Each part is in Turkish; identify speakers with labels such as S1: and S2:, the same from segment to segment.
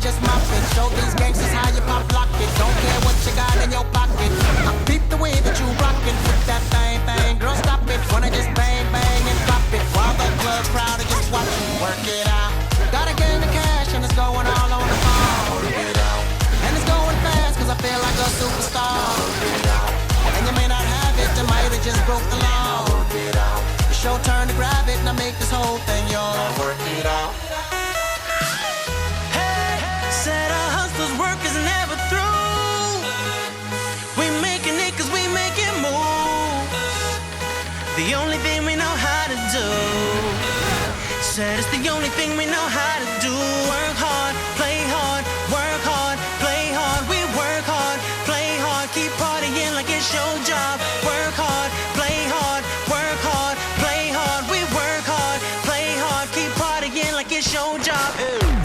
S1: just mop it. Show these gangsters how you pop lock it. Don't care what you got in your pocket. I peep the way that you rockin' with that thing, thing. Girl, stop it. Wanna just bang, bang and pop it. While the club crowd are just watching. Work it out. Gotta get the cash and it's going all on the phone. And it's going fast cause I feel like a superstar. And you may not have it, you might have just broke the law. It's your turn to grab it and I make this whole thing yours. Work it out.
S2: Said it's the only thing we know how to do. Work hard, play hard, work hard, play hard. We work hard, play hard, keep partying like it's your job. Work hard, play hard, work hard, play hard. We work hard, play hard, keep partying like it's your job.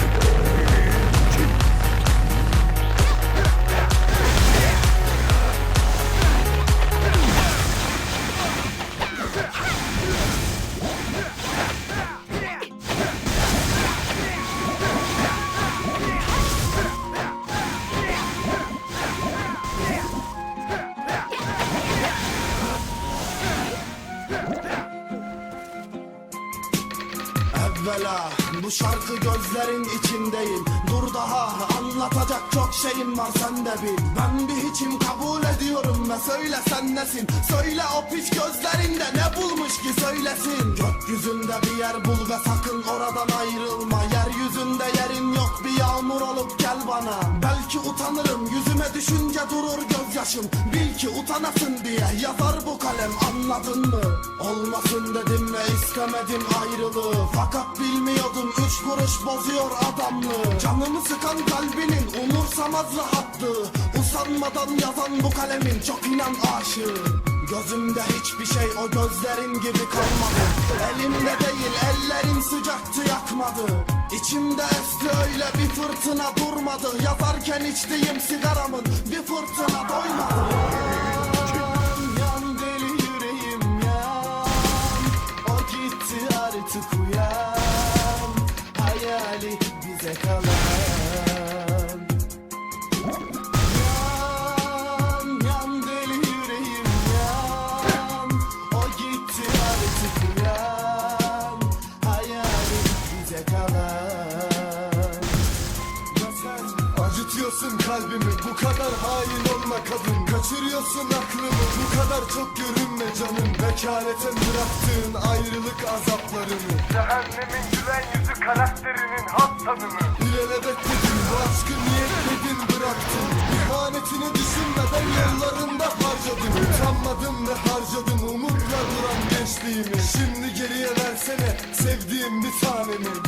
S3: Evvela bu şarkı gözlerin içindeyim. Dur daha anlatacak çok şeyim var sen de bil. Ben bir hiçim kabul ediyorum ve söyle sen nesin? Söyle o piç gözlerinde ne bulmuş ki söylesin? Gökyüzünde bir yer bul ve sakın oradan ayrılma. Yeryüzünde yerin yok bir yağmur olup gel bana Belki utanırım. Yüzüme düşünce durur gözyaşım. Bil ki utanasın diye yazar bu kalem. Anladın mı? Olmasın dedim ve istemedim ayrılığı. Fakat bilmiyordum. Üç kuruş bozuyor adamlığı. Canımı sıkan kalbinin umursamaz rahatlığı. Usanmadan yazan bu kalemin çok inan aşığı. Gözümde hiçbir şey o gözlerin gibi kalmadı. Elimde değil ellerin sıcaktı yakmadı. İçimde esti öyle bir fırtına durmadı. Yazarken içtiğim sigaramın bir fırtına doymadı. Yan, yan deli yüreğim yan. O gitti artık uyan. Hayali bize kalan
S4: kalbimi bu kadar hain olma kadın. Kaçırıyorsun aklımı bu kadar çok görünme canım. Vekalete bıraktığın ayrılık azaplarını. Cehennemin güven yüzü karakterinin hat tanımı İlelebet dedin bu aşkı niyetledin bıraktın? İhanetini düşünmeden yollarında harcadım Utanmadım ve harcadım umutla duran gençliğimi. Şimdi geriye versene sevdiğim bir tanemi